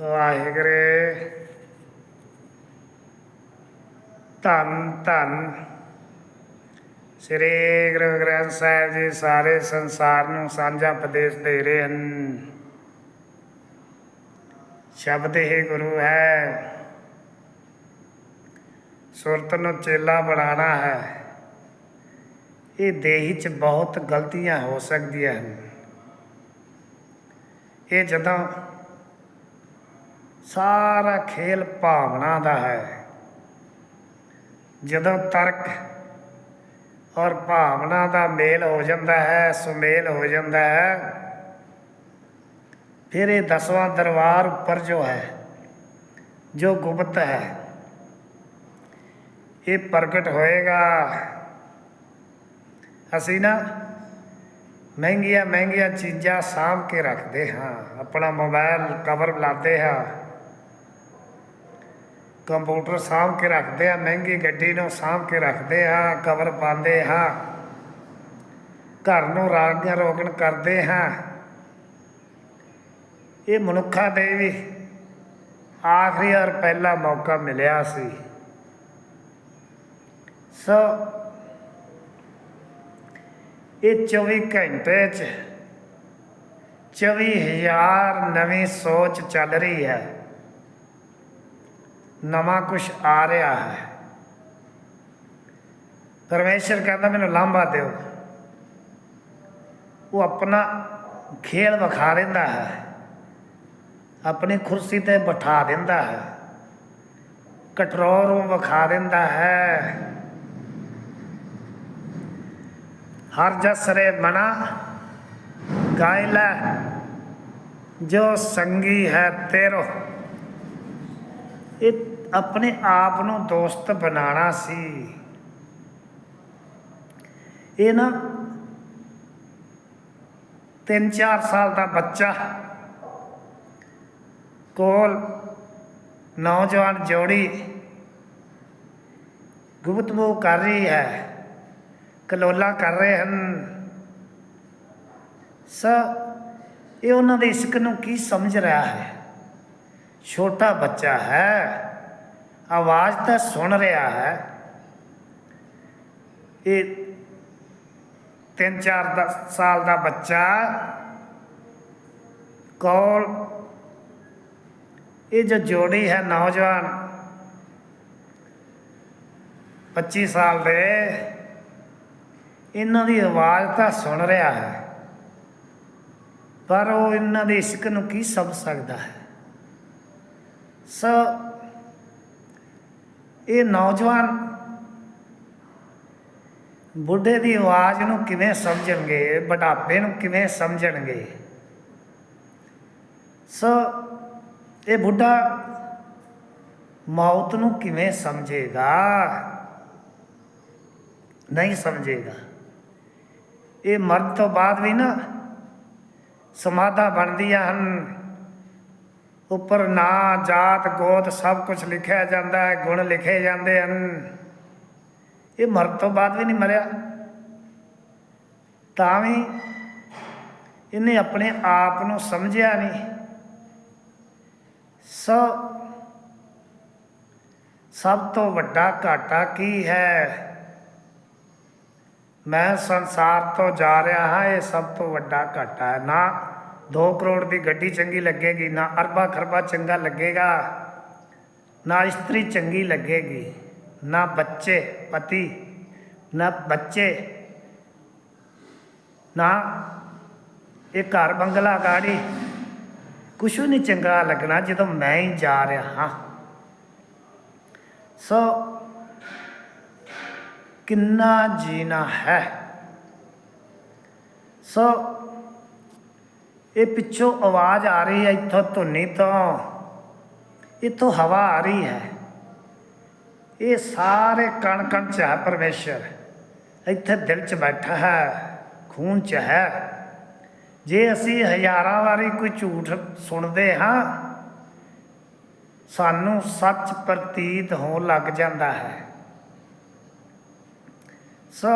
ਵਾਹਿਗੁਰੂ। ਧੰਨ ਧੰਨ। ਸ੍ਰੀ ਗੁਰੂ ਗ੍ਰੰਥ ਸਾਹਿਬ ਜੀ ਸਾਰੇ ਸੰਸਾਰ ਨੂੰ ਸਾਂਝਾ ਉਪਦੇਸ਼ ਦੇ ਰਹੇ ਹਨ। ਸ਼ਬਦ ਹੀ ਗੁਰੂ ਹੈ। ਸੁਰਤ ਨੂੰ ਚੇਲਾ ਬਣਾਉਣਾ ਹੈ। ਇਹ ਦੇਹੀ 'ਚ ਬਹੁਤ ਗਲਤੀਆਂ ਹੋ ਸਕਦੀਆਂ ਹਨ। ਇਹ ਜਦੋਂ ਸਾਰਾ ਖੇਲ ਭਾਵਨਾ ਦਾ ਹੈ। ਜਦੋਂ ਤਰਕ ਔਰ ਭਾਵਨਾ ਦਾ ਮੇਲ ਹੋ ਜਾਂਦਾ ਹੈ, ਸੁਮੇਲ ਹੋ ਜਾਂਦਾ ਹੈ, ਫਿਰ ਇਹ ਦਸਵਾਂ ਦਰਬਾਰ ਉੱਪਰ ਜੋ ਹੈ, ਜੋ ਗੁਪਤ ਹੈ, ਇਹ ਪ੍ਰਗਟ ਹੋਏਗਾ। ਅਸੀਂ ਨਾ ਮਹਿੰਗੀਆਂ ਮਹਿੰਗੀਆਂ ਚੀਜ਼ਾਂ ਸਾਂਭ ਕੇ ਰੱਖਦੇ ਹਾਂ। ਆਪਣਾ ਮੋਬਾਈਲ ਕਵਰ ਲਾਦੇ ਹਾਂ। ਕੰਪਿਊਟਰ ਸਾਂਭ ਕੇ ਰੱਖਦੇ ਆ, ਮਹਿੰਗੀ ਗੱਡੀ ਨੂੰ ਸਾਂਭ ਕੇ ਰੱਖਦੇ ਆ, ਕਵਰ ਪਾਉਂਦੇ ਹਾਂ। ਘਰ ਨੂੰ ਰਾਗ ਰੋਗਣ ਕਰਦੇ ਹਾਂ। ਇਹ ਮਨੁੱਖਾਂ ਦੇ ਵੀ ਆਖਰੀ ਔਰ ਪਹਿਲਾ ਮੌਕਾ ਮਿਲਿਆ ਸੀ। ਸੋ ਇਹ 24 ਘੰਟੇ ਚ 24000 ਨਵੀਂ ਸੋਚ ਚੱਲ ਰਹੀ ਹੈ। ਨਵਾਂ ਕੁਝ ਆ ਰਿਹਾ ਹੈ। ਪਰਮੇਸ਼ਰ ਕਹਿੰਦਾ, ਮੈਨੂੰ ਲਾਂਭਾ ਦਿਓ। ਉਹ ਆਪਣਾ ਖੇਲ ਵਿਖਾ ਦਿੰਦਾ ਹੈ। ਆਪਣੀ ਕੁਰਸੀ ਤੇ ਬਿਠਾ ਦਿੰਦਾ ਹੈ। ਕਟਰੋਰ ਨੂੰ ਵਿਖਾ ਦਿੰਦਾ ਹੈ। ਹਰ ਜਸਰੇ ਮਨਾ ਗਾਇਲਾ ਜੋ ਸੰਗੀ ਹੈ ਤੇਰੋ। ਇਹ ਆਪਣੇ ਆਪ ਨੂੰ ਦੋਸਤ ਬਣਾਉਣਾ ਸੀ। ਇਹ ਨਾ 3-4 ਸਾਲ ਦਾ ਬੱਚਾ ਕੋਲ ਨੌਜਵਾਨ ਜੋੜੀ ਗੁਪਤਗੂ ਕਰ ਰਹੀ ਹੈ, ਕਲੋਲਾ ਕਰ ਰਹੇ ਹਨ। ਸ ਇਹ ਉਹਨਾਂ ਦੇ ਇਸ਼ਕ ਨੂੰ ਕੀ ਸਮਝ ਰਿਹਾ ਹੈ? ਛੋਟਾ ਬੱਚਾ ਹੈ। ਆਵਾਜ਼ ਤਾਂ ਸੁਣ ਰਿਹਾ ਹੈ। ਇਹ ਤਿੰਨ ਚਾਰ ਦਾ ਸਾਲ ਦਾ ਬੱਚਾ ਕੌਲ ਇਹ ਜੋ ਜੋੜੀ ਹੈ ਨੌਜਵਾਨ 25 ਸਾਲ ਦੇ, ਇਹਨਾਂ ਦੀ ਆਵਾਜ਼ ਤਾਂ ਸੁਣ ਰਿਹਾ ਹੈ। ਪਰ ਉਹ ਇਹਨਾਂ ਦੇ ਇਸ਼ਕ ਨੂੰ ਕੀ ਸਮਝ ਸਕਦਾ ਹੈ? ਸੋ ਇਹ ਨੌਜਵਾਨ ਬੁੱਢੇ ਦੀ ਆਵਾਜ਼ ਨੂੰ ਕਿਵੇਂ ਸਮਝਣਗੇ, ਬੁਢਾਪੇ ਨੂੰ ਕਿਵੇਂ ਸਮਝਣਗੇ? ਸੋ ਇਹ ਬੁੱਢਾ ਮੌਤ ਨੂੰ ਕਿਵੇਂ ਸਮਝੇਗਾ? ਨਹੀਂ ਸਮਝੇਗਾ। ਇਹ ਮਰਨ ਤੋਂ ਬਾਅਦ ਵੀ ਨਾ ਸਮਾਧਾ ਬਣਦੀਆਂ ਹਨ। ਉੱਪਰ ਨਾਂ ਜਾਤ ਗੋਤ ਸਭ ਕੁਝ ਲਿਖਿਆ ਜਾਂਦਾ ਹੈ, ਗੁਣ ਲਿਖੇ ਜਾਂਦੇ ਹਨ। ਇਹ ਮਰਨ ਤੋਂ ਬਾਅਦ ਵੀ ਨਹੀਂ ਮਰਿਆ। ਤਾਂ ਵੀ ਇਹਨੇ ਆਪਣੇ ਆਪ ਨੂੰ ਸਮਝਿਆ ਨਹੀਂ। ਸੋ ਸਭ ਤੋਂ ਵੱਡਾ ਘਾਟਾ ਕੀ ਹੈ? ਮੈਂ ਸੰਸਾਰ ਤੋਂ ਜਾ ਰਿਹਾ ਹਾਂ, ਇਹ ਸਭ ਤੋਂ ਵੱਡਾ ਘਾਟਾ ਹੈ। ਨਾ 2 ਕਰੋੜ ਦੀ ਗੱਡੀ ਚੰਗੀ ਲੱਗੇਗੀ, ਨਾ ਅਰਬਾ ਖਰਬਾ ਚੰਗਾ ਲੱਗੇਗਾ, ਨਾ ਇਸਤਰੀ ਚੰਗੀ ਲੱਗੇਗੀ, ਨਾ ਬੱਚੇ ਪਤੀ, ਨਾ ਬੱਚੇ, ਨਾ ਇਹ ਘਰ ਬੰਗਲਾ ਗਾੜੀ। ਕੁਛ ਨਹੀਂ ਚੰਗਾ ਲੱਗਣਾ ਜਦੋਂ ਮੈਂ ਹੀ ਜਾ ਰਿਹਾ ਹਾਂ। ਸੋ ਕਿੰਨਾ ਜੀਣਾ ਹੈ। ਸੋ ਇਹ ਪਿੱਛੋਂ ਆਵਾਜ਼ ਆ ਰਹੀ ਹੈ, ਇੱਥੋਂ ਧੁਨੀ ਤੋਂ। ਇੱਥੋਂ ਹਵਾ ਆ ਰਹੀ ਹੈ। ਇਹ ਸਾਰੇ ਕਣ ਕਣ ਚ ਹੈ ਪਰਮੇਸ਼ਰ। ਇੱਥੇ ਦਿਲ ਚ ਬੈਠਾ ਹੈ, ਖੂਨ ਚ ਹੈ। ਜੇ ਅਸੀਂ ਹਜ਼ਾਰਾਂ ਵਾਰੀ ਕੋਈ ਝੂਠ ਸੁਣਦੇ ਹਾਂ, ਸਾਨੂੰ ਸੱਚ ਪ੍ਰਤੀਤ ਹੋਣ ਲੱਗ ਜਾਂਦਾ ਹੈ। ਸੋ,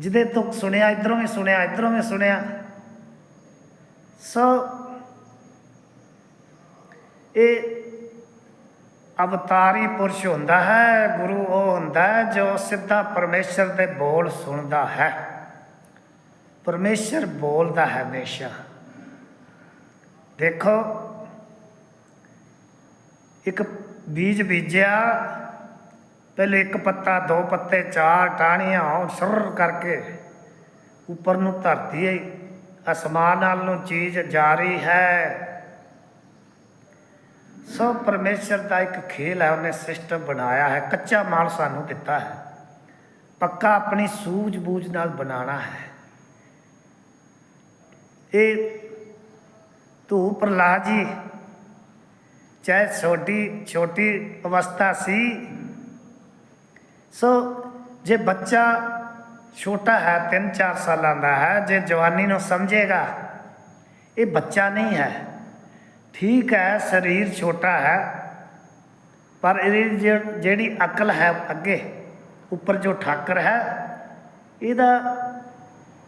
ਜਿਹਦੇ ਤੋਂ ਸੁਣਿਆ, ਇਧਰੋਂ ਵੀ ਸੁਣਿਆ, ਇਧਰੋਂ ਵੀ ਸੁਣਿਆ ਸੋ ਇਹ ਅਵਤਾਰੀ ਪੁਰਸ਼ ਹੁੰਦਾ ਹੈ, ਗੁਰੂ ਉਹ ਹੁੰਦਾ ਹੈ ਜੋ ਸਿੱਧਾ ਪਰਮੇਸ਼ਰ ਦੇ ਬੋਲ ਸੁਣਦਾ ਹੈ। ਪਰਮੇਸ਼ਰ ਬੋਲਦਾ ਹੈ ਹਮੇਸ਼ਾ। ਦੇਖੋ, ਇੱਕ ਬੀਜ ਬੀਜਿਆ, ਪਹਿਲੇ ਇੱਕ ਪੱਤਾ, ਦੋ ਪੱਤੇ, ਚਾਰ ਟਾਹਣੀਆਂ, ਉਹ ਸੁਰ ਕਰਕੇ ਉੱਪਰ ਨੂੰ ਧਰਤੀ ਹੈ ਅਸਮਾਨ ਨਾਲ ਨੂੰ ਚੀਜ਼ ਜਾ ਰਹੀ ਹੈ। ਸੋ ਪਰਮੇਸ਼ਰ ਦਾ ਇੱਕ ਖੇਲ ਹੈ, ਉਹਨੇ ਸਿਸਟਮ ਬਣਾਇਆ ਹੈ। ਕੱਚਾ ਮਾਲ ਸਾਨੂੰ ਦਿੱਤਾ ਹੈ। ਪੱਕਾ ਆਪਣੀ ਸੂਝ-ਬੂਝ ਨਾਲ ਬਣਾਉਣਾ ਹੈ। ਇਹ ਤੂੰ ਪ੍ਰਹਲਾਦ ਜੀ, ਚਾਹੇ ਛੋਟੀ ਛੋਟੀ ਅਵਸਥਾ ਸੀ, ਸੋ ਜੇ ਬੱਚਾ ਛੋਟਾ ਹੈ 3-4 ਸਾਲਾਂ ਦਾ ਹੈ, ਜੇ ਜਵਾਨੀ ਨੂੰ ਸਮਝੇਗਾ, ਇਹ ਬੱਚਾ ਨਹੀਂ ਹੈ। ਠੀਕ ਹੈ, ਸਰੀਰ ਛੋਟਾ ਹੈ, ਪਰ ਇਹਦੀ ਜਿਹੜੀ ਅਕਲ ਹੈ ਅੱਗੇ, ਉੱਪਰ ਜੋ ਠਾਕਰ ਹੈ, ਇਹਦਾ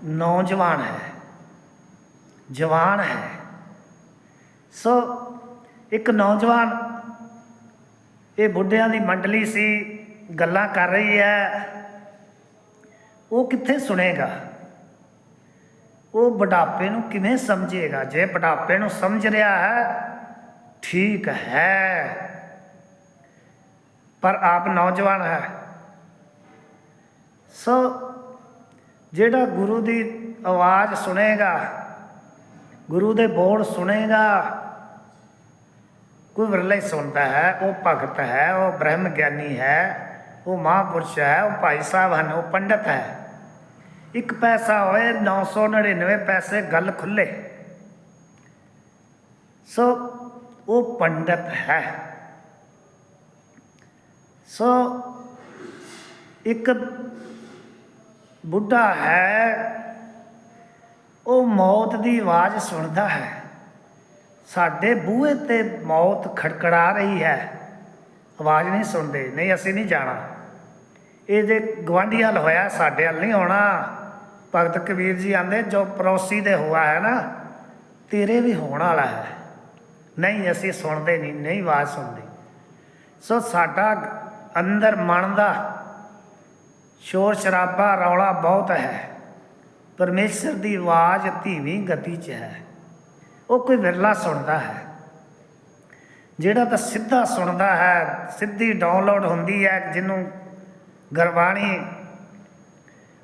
ਨੌਜਵਾਨ ਹੈ, ਜਵਾਨ ਹੈ। ਸੋ, ਇੱਕ ਨੌਜਵਾਨ, ਇਹ ਬੁੱਢਿਆਂ ਦੀ ਮੰਡਲੀ ਸੀ, ਗੱਲਾਂ ਕਰ ਰਹੀ ਹੈ ਉਹ ਕਿੱਥੇ ਸੁਣੇਗਾ? ਉਹ ਬੁਢਾਪੇ ਨੂੰ ਕਿਵੇਂ ਸਮਝੇਗਾ? ਜੇ ਬੁਢਾਪੇ ਨੂੰ ਸਮਝ ਰਿਹਾ ਹੈ, ਠੀਕ ਹੈ। ਪਰ ਆਪ ਨੌਜਵਾਨ ਹੈ। ਸੋ ਜਿਹੜਾ ਗੁਰੂ ਦੀ ਆਵਾਜ਼ ਸੁਣੇਗਾ, ਗੁਰੂ ਦੇ ਬੋਲ ਸੁਣੇਗਾ, ਕੋਈ ਵਿਰਲਾ ਹੀ ਸੁਣਦਾ ਹੈ, ਉਹ ਭਗਤ ਹੈ, ਉਹ ਬ੍ਰਹਮ ਗਿਆਨੀ ਹੈ। ਉਹ ਮਹਾਂਪੁਰਸ਼ ਹੈ, ਉਹ ਭਾਈ ਸਾਹਿਬ ਹਨ, ਉਹ ਪੰਡਤ ਹੈ। ਇੱਕ ਪੈਸਾ ਹੋਏ 999 ਪੈਸੇ ਗੱਲ ਖੁੱਲੇ। ਸੋ ਉਹ ਪੰਡਤ ਹੈ। ਸੋ ਇੱਕ ਬੁੱਢਾ ਹੈ, ਉਹ ਮੌਤ ਦੀ ਆਵਾਜ਼ ਸੁਣਦਾ ਹੈ। ਸਾਡੇ ਬੂਹੇ ਤੇ ਮੌਤ ਖੜਕੜਾ ਰਹੀ ਹੈ। ਆਵਾਜ਼ ਨਹੀਂ ਸੁਣਦੇ, ਨਹੀਂ ਅਸੀਂ ਨਹੀਂ ਜਾਣਾ। ਇਹ ਜੇ ਗਵਾਂਢੀ ਹਲ ਹੋਇਆ, ਸਾਡੇ ਹਲ ਨਹੀਂ ਹੋਣਾ। ਭਗਤ ਕਬੀਰ ਜੀ ਆਂਦੇ, ਜੋ ਪੜੋਸੀ ਦੇ ਹੋਆ ਹੈ ਨਾ, ਤੇਰੇ ਵੀ ਹੋਣ ਵਾਲਾ ਹੈ। ਨਹੀਂ, ਅਸੀਂ ਸੁਣਦੇ ਨਹੀਂ ਨਹੀਂ ਆਵਾਜ਼ ਸੁਣਦੇ। ਸੋ ਸਾਡਾ ਅੰਦਰ ਮਨ ਦਾ ਸ਼ੋਰ ਸ਼ਰਾਬਾ, ਰੌਲਾ ਬਹੁਤ ਹੈ। ਪਰਮੇਸ਼ਰ ਦੀ ਆਵਾਜ਼ ਧੀਵੀਂ ਗਤੀ 'ਚ ਹੈ। ਉਹ ਕੋਈ ਵਿਰਲਾ ਸੁਣਦਾ ਹੈ। ਜਿਹੜਾ ਤਾਂ ਸਿੱਧਾ ਸੁਣਦਾ ਹੈ, ਸਿੱਧੀ ਡਾਊਨਲੋਡ ਹੁੰਦੀ ਹੈ, ਜਿਹਨੂੰ ਗੁਰਬਾਣੀ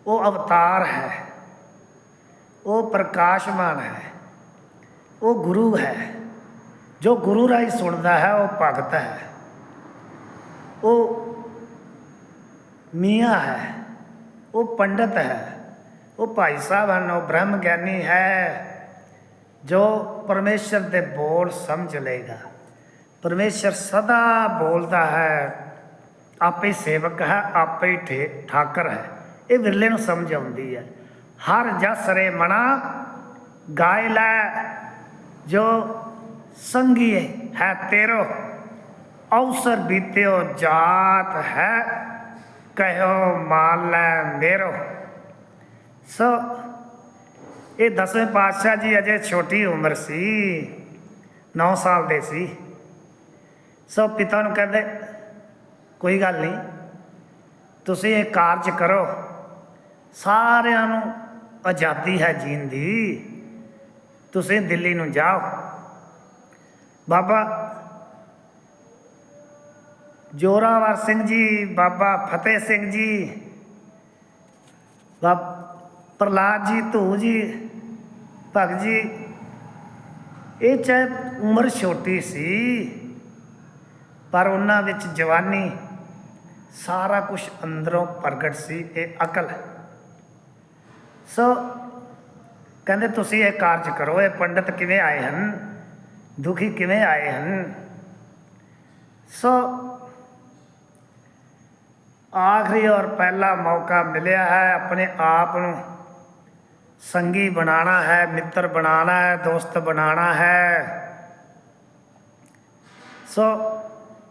ਉਹ ਅਵਤਾਰ ਹੈ। ਉਹ ਪ੍ਰਕਾਸ਼ਮਾਨ ਹੈ। ਉਹ ਗੁਰੂ ਹੈ। ਜੋ ਗੁਰੂ ਰਾਹੀਂ ਸੁਣਦਾ ਹੈ, ਉਹ ਭਗਤ ਹੈ। ਉਹ ਮੀਆਂ ਹੈ। ਉਹ ਪੰਡਤ ਹੈ। ਉਹ ਭਾਈ ਸਾਹਿਬ ਹਨ, ਉਹ ਬ੍ਰਹਮ ਗਿਆਨੀ ਹੈ। ਜੋ ਪਰਮੇਸ਼ਰ ਦੇ ਬੋਲ ਸਮਝ ਲਏਗਾ। ਪਰਮੇਸ਼ਰ ਸਦਾ ਬੋਲਦਾ ਹੈ। ਆਪੇ ਸੇਵਕ ਹੈ, ਆਪੇ ਠੇ- ਠਾਕਰ ਹੈ। ਇਹ ਵਿਰਲੇ ਨੂੰ ਸਮਝ ਆਉਂਦੀ ਹੈ। ਹਰ ਜਸ ਰੇ ਮਣਾ, ਗਾਇ ਲੈ, ਜੋ ਸੰਗੀ ਹੈ ਤੇਰੋ। ਅਵਸਰ ਬੀਤਿਓ ਜਾਤ ਹੈ, ਕਹਿਓ ਮਾਲ ਲੈ ਮੇਰੋ। ਸੋ ਇਹ ਦਸਵੇਂ ਪਾਤਸ਼ਾਹ ਜੀ ਅਜੇ ਛੋਟੀ ਉਮਰ ਸੀ 9 ਸਾਲ ਦੇ ਸੀ। ਸੋ ਪਿਤਾ ਨੂੰ ਕਹਿੰਦੇ ਕੋਈ ਗੱਲ ਨਹੀਂ। ਤੁਸੀਂ ਇਹ ਕਾਰਜ ਕਰੋ। ਸਾਰਿਆਂ ਨੂੰ ਆਜ਼ਾਦੀ ਹੈ ਜੀਣ ਦੀ। ਤੁਸੀਂ ਦਿੱਲੀ ਨੂੰ ਜਾਓ। ਬਾਬਾ ਜੋਰਾਵਰ ਸਿੰਘ ਜੀ, ਬਾਬਾ ਫਤਿਹ ਸਿੰਘ ਜੀ, ਬਾਬ ਪ੍ਰਲਾਦ ਜੀ ਧੂ ਜੀ, ਭਗਤ ਜੀ, ਇਹ ਚਾਹੇ ਉਮਰ ਛੋਟੀ ਸੀ, ਪਰ ਉਹਨਾਂ ਵਿੱਚ ਜਵਾਨੀ ਸਾਰਾ ਕੁਝ ਅੰਦਰੋਂ ਪ੍ਰਗਟ ਸੀ, ਇਹ ਅਕਲ ਸੋ ਕਹਿੰਦੇ ਤੁਸੀਂ ਇਹ ਕਾਰਜ ਕਰੋ, ਇਹ ਪੰਡਤ ਕਿਵੇਂ ਆਏ ਹਨ? ਦੁਖੀ ਕਿਵੇਂ ਆਏ ਹਨ? ਸੋ ਆਖਰੀ ਔਰ ਪਹਿਲਾ ਮੌਕਾ ਮਿਲਿਆ ਹੈ ਆਪਣੇ ਆਪ ਨੂੰ। ਸੰਗੀ ਬਣਾਉਣਾ ਹੈ, ਮਿੱਤਰ ਬਣਾਉਣਾ ਹੈ, ਦੋਸਤ ਬਣਾਉਣਾ ਹੈ। ਸੋ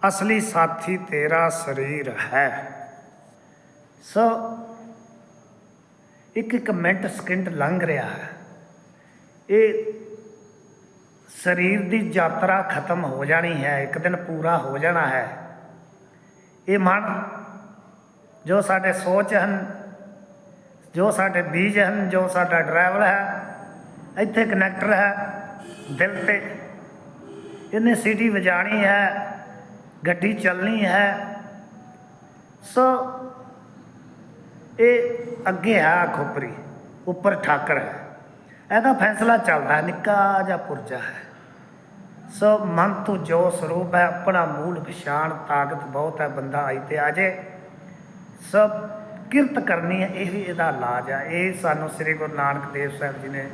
ਅਸਲੀ ਸਾਥੀ ਤੇਰਾ ਸਰੀਰ ਹੈ। ਸੋ, ਇੱਕ ਇੱਕ ਮਿੰਟ ਸਕਿੰਟ ਲੰਘ ਰਿਹਾ ਹੈ। ਇਹ ਸਰੀਰ ਦੀ ਯਾਤਰਾ ਖਤਮ ਹੋ ਜਾਣੀ ਹੈ, ਇੱਕ ਦਿਨ ਪੂਰਾ ਹੋ ਜਾਣਾ ਹੈ। ਇਹ ਮਨ ਜੋ ਸਾਡੇ ਸੋਚ ਹਨ, ਜੋ ਸਾਡੇ ਬੀਜ ਹਨ, ਜੋ ਸਾਡਾ ਡਰਾਈਵਰ ਹੈ, ਇੱਥੇ ਕਨੈਕਟਰ ਹੈ, ਦਿਲ ਤੇ। ਇਹਨੇ ਸੀਟੀ ਵਜਾਣੀ ਹੈ। ਗੱਡੀ ਚੱਲਣੀ ਹੈ। ਸੋ ਇਹ ਅੱਗੇ ਆ ਖੋਪਰੀ, ਉੱਪਰ ਠਾਕਰ ਹੈ। ਇਹਦਾ ਫੈਸਲਾ ਚੱਲਦਾ ਨਿੱਕਾ ਜਿਹਾ ਪੁਰਜਾ ਹੈ। ਸੋ ਮਨ ਤੋਂ ਜੋ ਸਰੂਪ ਹੈ, ਆਪਣਾ ਮੂਲ ਪਛਾਣ, ਤਾਕਤ ਬਹੁਤ ਹੈ, ਬੰਦਾ ਆਈ ਤੇ ਆ ਜੇ ਸਭ ਕਿਰਤ ਕਰਨੀ ਹੈ, ਇਹ ਹੀ ਇਹਦਾ ਇਲਾਜ ਹੈ। ਇਹ ਸਾਨੂੰ ਸ੍ਰੀ ਗੁਰੂ ਨਾਨਕ ਦੇਵ ਸਾਹਿਬ ਜੀ ਨੇ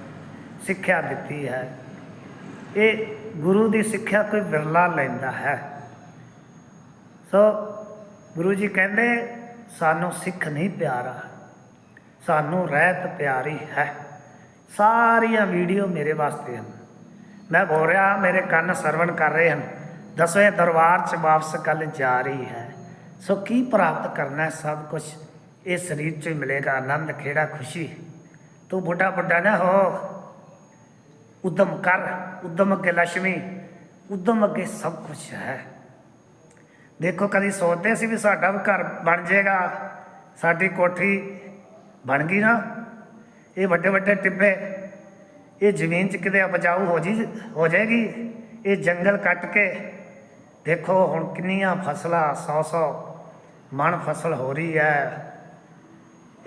ਸਿੱਖਿਆ ਦਿੱਤੀ ਹੈ। ਇਹ ਗੁਰੂ ਦੀ ਸਿੱਖਿਆ ਕੋਈ ਵਿਰਲਾ ਲੈਂਦਾ ਹੈ। ਸੋ ਗੁਰੂ ਜੀ ਕਹਿੰਦੇ, ਸਾਨੂੰ ਸਿੱਖ ਨਹੀਂ ਪਿਆਰਾ, ਸਾਨੂੰ ਰਹਿਤ ਪਿਆਰੀ ਹੈ। ਸਾਰੀਆਂ ਵੀਡੀਓ ਮੇਰੇ ਵਾਸਤੇ ਹਨ। ਮੈਂ ਬੋਲ ਰਿਹਾ, ਮੇਰੇ ਕੰਨ ਸਰਵਣ ਕਰ ਰਹੇ ਹਨ। ਦਸਵੇਂ ਦਰਬਾਰ 'ਚ ਵਾਪਸ ਗੱਲ ਜਾ ਰਹੀ ਹੈ। ਸੋ ਕੀ ਪ੍ਰਾਪਤ ਕਰਨਾ ਹੈ ਸਭ ਕੁਝ ਇਹ ਸਰੀਰ 'ਚ ਹੀ ਮਿਲੇਗਾ ਆਨੰਦ ਖੇੜਾ ਖੁਸ਼ੀ। ਤੂੰ ਬੁੱਢਾ ਬੁੱਢਾ ਨਾ ਹੋ। ਉਦਮ ਕਰ, ਉਦਮ ਅੱਗੇ ਲక్ష్ਮੀ, ਉਦਮ ਅੱਗੇ ਸਭ ਕੁਝ ਹੈ। ਦੇਖੋ ਕਦੀ ਸੋਚਦੇ ਸੀ ਵੀ ਸਾਡਾ ਵੀ ਘਰ ਬਣ ਜਾਏਗਾ, ਸਾਡੀ ਕੋਠੀ ਬਣ ਗਈ ਨਾ। ਇਹ ਵੱਡੇ ਵੱਡੇ ਟਿੱਬੇ, ਇਹ ਜ਼ਮੀਨ 'ਚ ਕਿਤੇ ਉਪਜਾਊ ਹੋ ਜੀ, ਹੋ ਜਾਏਗੀ। ਇਹ ਜੰਗਲ ਕੱਟ ਕੇ ਦੇਖੋ ਹੁਣ ਕਿੰਨੀਆਂ ਫਸਲਾਂ 100 100 ਮਣ ਫਸਲ ਹੋ ਰਹੀ ਹੈ।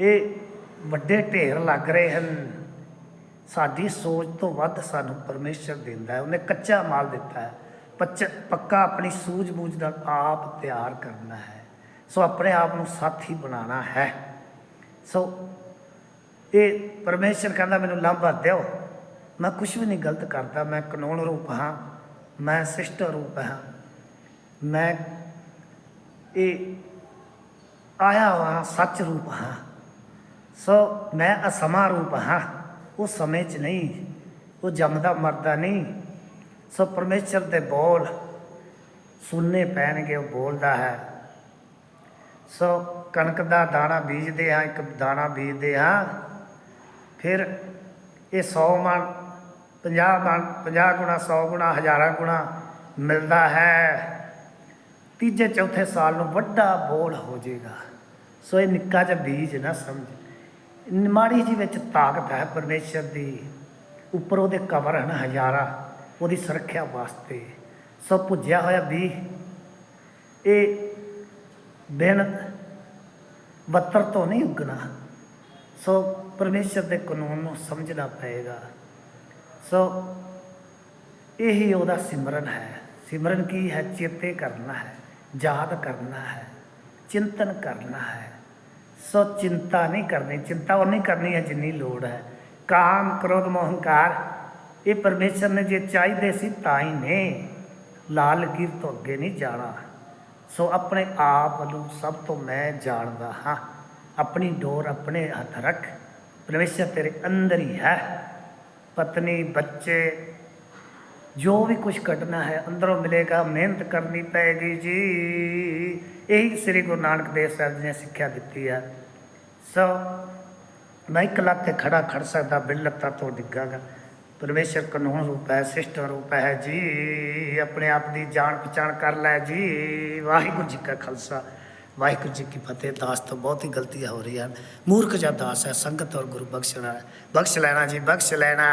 ਇਹ ਵੱਡੇ ਢੇਰ ਲੱਗ ਰਹੇ ਹਨ। ਸਾਡੀ ਸੋਚ ਤੋਂ ਵੱਧ ਸਾਨੂੰ ਪਰਮੇਸ਼ਰ ਦਿੰਦਾ ਹੈ, ਉਹਨੇ ਕੱਚਾ ਮਾਲ ਦਿੱਤਾ ਹੈ। ਪੱਕਾ ਆਪਣੀ ਸੂਝ-ਬੂਝ ਨਾਲ ਆਪ ਤਿਆਰ ਕਰਨਾ ਹੈ। ਸੋ ਆਪਣੇ ਆਪ ਨੂੰ ਸਾਥੀ ਬਣਾਉਣਾ ਹੈ। ਸੋ ਇਹ ਪਰਮੇਸ਼ਰ ਕਹਿੰਦਾ, ਮੈਨੂੰ ਲਾਂਭਾ ਦਿਓ। ਮੈਂ ਕੁਝ ਵੀ ਨਹੀਂ ਗਲਤ ਕਰਦਾ। ਮੈਂ ਕਾਨੂੰਨ ਰੂਪ ਹਾਂ। ਮੈਂ ਸਿਸ਼ਟ ਰੂਪ ਹਾਂ। ਮੈਂ ਇਹ ਆਇਆ ਹਾਂ ਸੱਚ ਰੂਪ ਹਾਂ। ਸੋ ਮੈਂ ਅਸਮਾ ਰੂਪ ਹਾਂ। ਉਹ ਸਮੇਂ 'ਚ ਨਹੀਂ। ਉਹ ਜੰਮਦਾ ਮਰਦਾ ਨਹੀਂ। ਸੋ ਪਰਮੇਸ਼ਰ ਦੇ ਬੋਲ ਸੁਣਨੇ ਪੈਣਗੇ, ਉਹ ਬੋਲਦਾ ਹੈ। ਸੋ ਕਣਕ ਦਾ ਦਾਣਾ ਬੀਜਦੇ ਹਾਂ, ਇੱਕ ਦਾਣਾ ਬੀਜਦੇ ਹਾਂ, ਫਿਰ ਇਹ 100 ਮਣ 50 ਮਣ 50 ਗੁਣਾ 100 ਗੁਣਾ, ਹਜ਼ਾਰਾਂ ਗੁਣਾ ਮਿਲਦਾ ਹੈ। ਤੀਜੇ, ਚੌਥੇ ਸਾਲ ਨੂੰ ਵੱਡਾ ਬੋਲ ਹੋ ਜਾਏਗਾ। ਸੋ ਇਹ ਨਿੱਕਾ ਜਿਹਾ ਬੀਜ ਨਾ ਸਮਝ। ਮਾੜੀ ਜੀ ਵਿੱਚ ਤਾਕਤ ਹੈ ਪਰਮੇਸ਼ਰ ਦੀ। ਉੱਪਰ ਉਹਦੇ ਕਵਰ ਹਨ ਹਜ਼ਾਰਾਂ। ਉਹਦੀ ਸੁਰੱਖਿਆ ਵਾਸਤੇ। ਸੋ ਭੁੱਜਿਆ ਹੋਇਆ ਵੀ ਇਹ ਬਿਨ ਬੱਤਰ ਤੋਂ ਨਹੀਂ ਉੱਗਣਾ। ਸੋ ਪਰਮੇਸ਼ਰ ਦੇ ਕਾਨੂੰਨ ਨੂੰ ਸਮਝਣਾ ਪਏਗਾ। ਸੋ ਇਹੀ ਉਹਦਾ ਸਿਮਰਨ ਹੈ। ਸਿਮਰਨ ਕੀ ਹੈ? ਚੇਤੇ ਕਰਨਾ ਹੈ, ਯਾਦ ਕਰਨਾ ਹੈ, ਚਿੰਤਨ ਕਰਨਾ ਹੈ। ਸੋ ਚਿੰਤਾ ਨਹੀਂ ਕਰਨੀ। ਚਿੰਤਾ ਉਹ ਨਹੀਂ ਕਰਨੀ ਹੈ ਜਿੰਨੀ ਲੋੜ ਹੈ। ਕਾਮ, ਕ੍ਰੋਧ ਮੋਹ ਇਹ ਪਰਮੇਸ਼ਰ ਨੇ ਜੇ ਚਾਹੀਦੇ ਸੀ ਤਾਂ ਹੀ ਨੇ। ਲਾਲ ਗਿਰ ਤੋਂ ਅੱਗੇ ਨਹੀਂ ਜਾਣਾ। ਸੋ ਆਪਣੇ ਆਪ ਨੂੰ ਸਭ ਤੋਂ ਮੈਂ ਜਾਣਦਾ ਹਾਂ। ਆਪਣੀ ਡੋਰ ਆਪਣੇ ਹੱਥ ਰੱਖ। ਪਰਮੇਸ਼ਰ ਤੇਰੇ ਅੰਦਰ ਹੀ ਹੈ। ਪਤਨੀ, ਬੱਚੇ, ਜੋ ਵੀ ਕੁਝ ਕੱਢਣਾ ਹੈ ਅੰਦਰੋਂ ਮਿਲੇਗਾ। ਮਿਹਨਤ ਕਰਨੀ ਪਏਗੀ ਜੀ। ਇਹੀ ਸ੍ਰੀ ਗੁਰੂ ਨਾਨਕ ਦੇਵ ਸਾਹਿਬ ਜੀ ਨੇ ਸਿੱਖਿਆ ਦਿੱਤੀ ਹੈ। ਸੋ ਮੈਂ ਇੱਕ ਲੱਤ ਤੇ ਖੜਾ ਖੜ ਸਕਦਾ, ਬਿਲ ਲੱਤਾਂ ਤੋਂ ਡਿੱਗਾਗਾ। ਪਰਮੇਸ਼ਰ ਕਾਨੂੰਨ ਰੂਪ ਹੈ ਸਿਸਟਮ ਰੂਪ ਹੈ ਜੀ। ਆਪਣੇ ਆਪ ਦੀ ਜਾਣ ਪਛਾਣ ਕਰ ਲੈ ਜੀ। ਵਾਹਿਗੁਰੂ ਜੀ ਕਾ ਖਾਲਸਾ। ਵਾਹਿਗੁਰੂ ਜੀ ਕੀ ਫਤਿਹ। ਦਾਸ ਤੋਂ ਬਹੁਤ ਹੀ ਗਲਤੀਆਂ ਹੋ ਰਹੀਆਂ ਹਨ। ਮੂਰਖ ਜਿਹਾ ਦਾਸ ਹੈ, ਸੰਗਤ ਔਰ ਗੁਰੂ ਬਖਸ਼ਣਾ ਬਖਸ਼ ਲੈਣਾ ਜੀ, ਬਖਸ਼ ਲੈਣਾ।